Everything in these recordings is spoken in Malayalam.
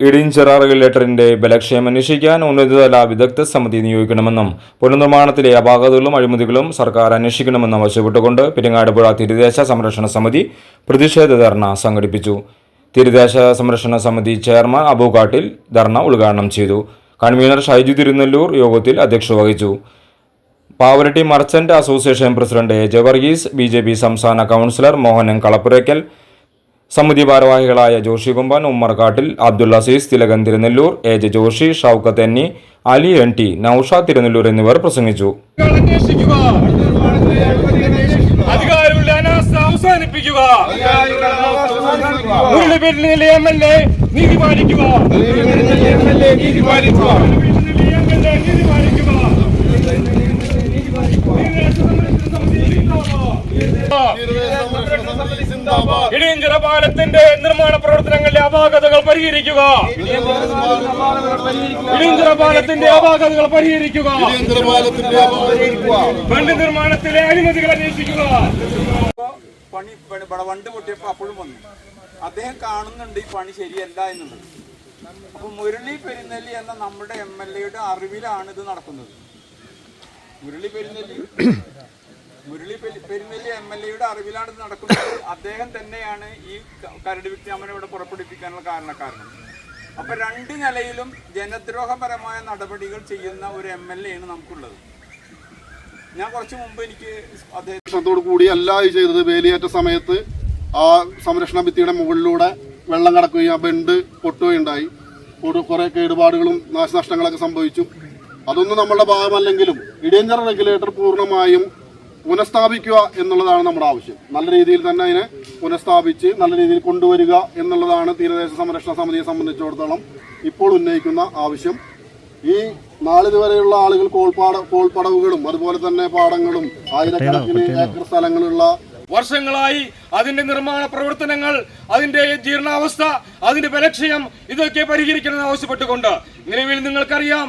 ഇടിഞ്ചിറ റെഗുലേറ്ററിന്റെ ബലക്ഷയം അന്വേഷിക്കാൻ ഉന്നതതല വിദഗ്ധ സമിതി നിയോഗിക്കണമെന്നും പുനർനിർമ്മാണത്തിലെ അപാകതകളും അഴിമതികളും സർക്കാർ അന്വേഷിക്കണമെന്നും ആവശ്യപ്പെട്ടുകൊണ്ട് പെരിങ്ങാടുപുഴ തീരദേശ സംരക്ഷണ സമിതി പ്രതിഷേധ ധർണ സംഘടിപ്പിച്ചു. തീരദേശ സംരക്ഷണ സമിതി ചെയർമാൻ അബൂകാട്ടിൽ ധർണ ഉദ്ഘാടനം ചെയ്തു. കൺവീനർ ഷൈജു തിരുനെല്ലൂർ യോഗത്തിൽ അധ്യക്ഷത വഹിച്ചു. Pavaratty merchant association president A J Varghese B സംസ്ഥാന കൗൺസിലർ മോഹനൻ കളപ്പുരയ്ക്കൽ സമിതി ഭാരവാഹികളായ ജോഷി കുമ്പാൻ ഉമ്മർകാട്ടിൽ അബ്ദുള്ള അസീസ് തിലകൻ തിരുനെല്ലൂർ എ ജെ ജോഷി ഷൌക്കത്ത് എന്നി അലി എൻ ടി നൌഷ തിരുനെല്ലൂർ എന്നിവർ പ്രസംഗിച്ചു. അവസാനിപ്പിക്കുക. നീതി പാലിക്കുക. നീതി പാലിക്കുക. ഇടിയഞ്ചിറ പാലത്തിന്റെ നിർമ്മാണ പ്രവർത്തനങ്ങളിലെ അപാകതകൾ പരിഹരിക്കുക. ഇടിയഞ്ചിറ പാലത്തിന്റെ അപാകതകൾ പരിഹരിക്കുക. ഫണ്ട് നിർമ്മാണത്തിലെ അനുമതികൾ അന്വേഷിക്കുക. പണി വണ്ട് പൊട്ടിയപ്പോ അപ്പോഴും വന്നു. അദ്ദേഹം കാണുന്നുണ്ട് ഈ പണി ശരിയല്ല എന്നുള്ളത്. അപ്പൊ മുരളി പെരുന്നെല്ലി എന്ന നമ്മുടെ എം എൽ എയുടെ അറിവിലാണ് ഇത് നടക്കുന്നത്. മുരളി പെരുന്നെല്ലി മുരളി പെരി- പെരുന്നെല്ലി എം എൽ എയുടെ അറിവിലാണ് ഇത് നടക്കുന്നത്. അദ്ദേഹം തന്നെയാണ് ഈ കരട് വിജ്ഞാപനം ഇവിടെ പുറപ്പെടുപ്പിക്കാനുള്ള കാരണക്കാരൻ അപ്പൊ രണ്ട് നിലയിലും ജനദ്രോഹപരമായ നടപടികൾ ചെയ്യുന്ന ഒരു എം എൽ എ ആണ് നമുക്കുള്ളത്. ഞാൻ കുറച്ച് മുമ്പ് എനിക്ക് അദ്ദേഹത്തോട് കൂടി അല്ല ചെയ്തത്. വേലിയേറ്റ സമയത്ത് ആ സംരക്ഷണ ഭിത്തിയുടെ മുകളിലൂടെ വെള്ളം കടക്കുകയും ആ ബെണ്ട് പൊട്ടുകയുണ്ടായി. കുറേ കേടുപാടുകളും നാശനഷ്ടങ്ങളൊക്കെ സംഭവിച്ചു. അതൊന്നും നമ്മളുടെ ഭാഗമല്ലെങ്കിലും ഇടിയഞ്ചർ റെഗുലേറ്റർ പൂർണമായും പുനഃസ്ഥാപിക്കുക എന്നുള്ളതാണ് നമ്മുടെ ആവശ്യം. നല്ല രീതിയിൽ തന്നെ അതിനെ പുനഃസ്ഥാപിച്ച് നല്ല രീതിയിൽ കൊണ്ടുവരിക എന്നുള്ളതാണ് തീരദേശ സംരക്ഷണ സമിതിയെ സംബന്ധിച്ചിടത്തോളം ഇപ്പോൾ ഉന്നയിക്കുന്ന ആവശ്യം. ഈ നാളിതുവരെയുള്ള ആളുകൾ കോൾപ്പാട കോൾപ്പടവുകളും അതുപോലെ തന്നെ പാടങ്ങളും ആയിരക്കണക്കിന് ഏക്കർ സ്ഥലങ്ങളുള്ള വർഷങ്ങളായി അതിന്റെ നിർമ്മാണ പ്രവർത്തനങ്ങൾ അതിന്റെ ജീർണാവസ്ഥ അതിന്റെ ബലക്ഷയം ഇതൊക്കെ പരിഹരിക്കണമെന്ന് ആവശ്യപ്പെട്ടുകൊണ്ട് നിലവിൽ നിങ്ങൾക്കറിയാം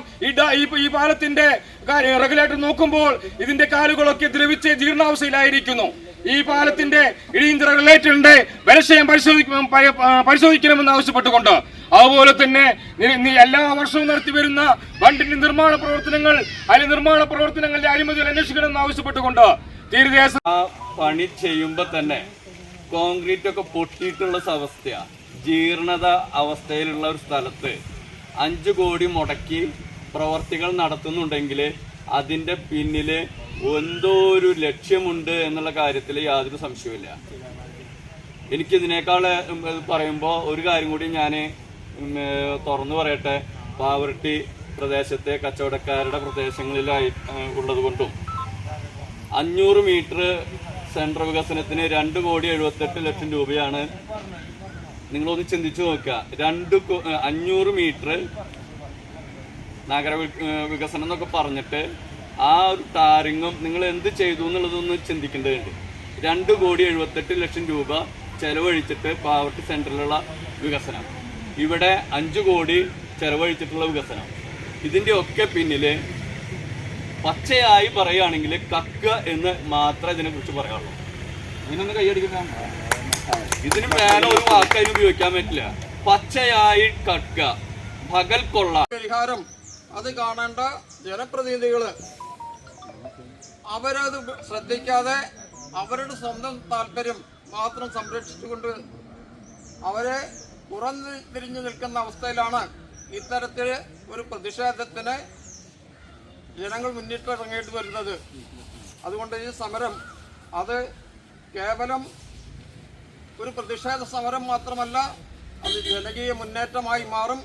ഈ പാലത്തിന്റെ റെഗുലേറ്റർ നോക്കുമ്പോൾ ഇതിന്റെ കാലുകളൊക്കെ ദ്രവിച്ച് ജീർണാവസ്ഥയിലായിരിക്കുന്നു. ഈ പാലത്തിന്റെ ഇടിയന്തര റെഗുലേറ്ററിന്റെ ബലക്ഷയം പരിശോധിക്കും പരിശോധിക്കണമെന്ന് ആവശ്യപ്പെട്ടുകൊണ്ട് അതുപോലെ തന്നെ എല്ലാ വർഷവും നടത്തി വരുന്ന ബണ്ടിന്റെ നിർമ്മാണ പ്രവർത്തനങ്ങൾ അല്ലെങ്കിൽ നിർമ്മാണ പ്രവർത്തനങ്ങളുടെ അഴിമതികൾ അന്വേഷിക്കണമെന്ന് ആവശ്യപ്പെട്ടുകൊണ്ട് തീരദേശ പണി ചെയ്യുമ്പോൾ തന്നെ കോൺക്രീറ്റ് ഒക്കെ പൊട്ടിയിട്ടുള്ള അവസ്ഥയാണ് ജീർണത അവസ്ഥയിലുള്ള ഒരു സ്ഥലത്ത് അഞ്ച് കോടി മുടക്കി പ്രവർത്തികൾ നടത്തുന്നുണ്ടെങ്കിൽ അതിന്റെ പിന്നിൽ എന്തോ ഒരു ലക്ഷ്യമുണ്ട് എന്നുള്ള കാര്യത്തിൽ യാതൊരു സംശയമില്ല എനിക്കിതിനേക്കാൾ പറയുമ്പോൾ ഒരു കാര്യം കൂടി ഞാൻ തുറന്നു പറയട്ടെ. പാവർട്ടി പ്രദേശത്തെ കച്ചവടക്കാരുടെ പ്രദേശങ്ങളിലായി ഉള്ളതുകൊണ്ടും അഞ്ഞൂറ് മീറ്റർ സെൻട്രൽ വികസനത്തിന് രണ്ട് കോടി എഴുപത്തെട്ട് ലക്ഷം രൂപയാണ്. നിങ്ങളൊന്ന് ചിന്തിച്ചു നോക്കുക. രണ്ട് അഞ്ഞൂറ് മീറ്റർ നഗര വികസനം എന്നൊക്കെ പറഞ്ഞിട്ട് ആ ഒരു ടാരിങ്ങും നിങ്ങൾ എന്ത് ചെയ്തു എന്നുള്ളതൊന്ന് ചിന്തിക്കേണ്ടതുണ്ട്. രണ്ട് കോടി എഴുപത്തെട്ട് ലക്ഷം രൂപ ചെലവഴിച്ചിട്ട് പാവർട്ടി സെന്ററിലുള്ള വികസനം. ഇവിടെ അഞ്ച് കോടി ചെലവഴിച്ചിട്ടുള്ള വികസനം. ഇതിന്റെ ഒക്കെ പിന്നിൽ പച്ചയായി പറയുകയാണെങ്കിൽ കക്ക എന്ന് മാത്രമേ ഇതിനെ കുറിച്ച് പറയാനുള്ളൂ ഇങ്ങനൊന്ന് കൈയടിക്കുന്ന ഇതിന് വേറെ ഒരു വാക്ക് അതിന് ഉപയോഗിക്കാൻ പറ്റില്ല. പച്ചയായി കക്ക. പകൽ കൊള്ള. പരിഹാരം അത് കാണേണ്ട ജനപ്രതിനിധികൾ. അവരത് ശ്രദ്ധിക്കാതെ അവരുടെ സ്വന്തം താല്പര്യം മാത്രം സംരക്ഷിച്ചുകൊണ്ട് അവരെ പുറംതിരിഞ്ഞു നിൽക്കുന്ന അവസ്ഥയിലാണ് ഇത്തരത്തിൽ ഒരു പ്രതിഷേധത്തിന് ജനങ്ങൾ മുന്നിട്ടിറങ്ങിയിട്ട് വരുന്നത്. അതുകൊണ്ട് ഈ സമരം അത് കേവലം ഒരു പ്രതിഷേധ സമരം മാത്രമല്ല അത് ജനകീയ മുന്നേറ്റമായി മാറും.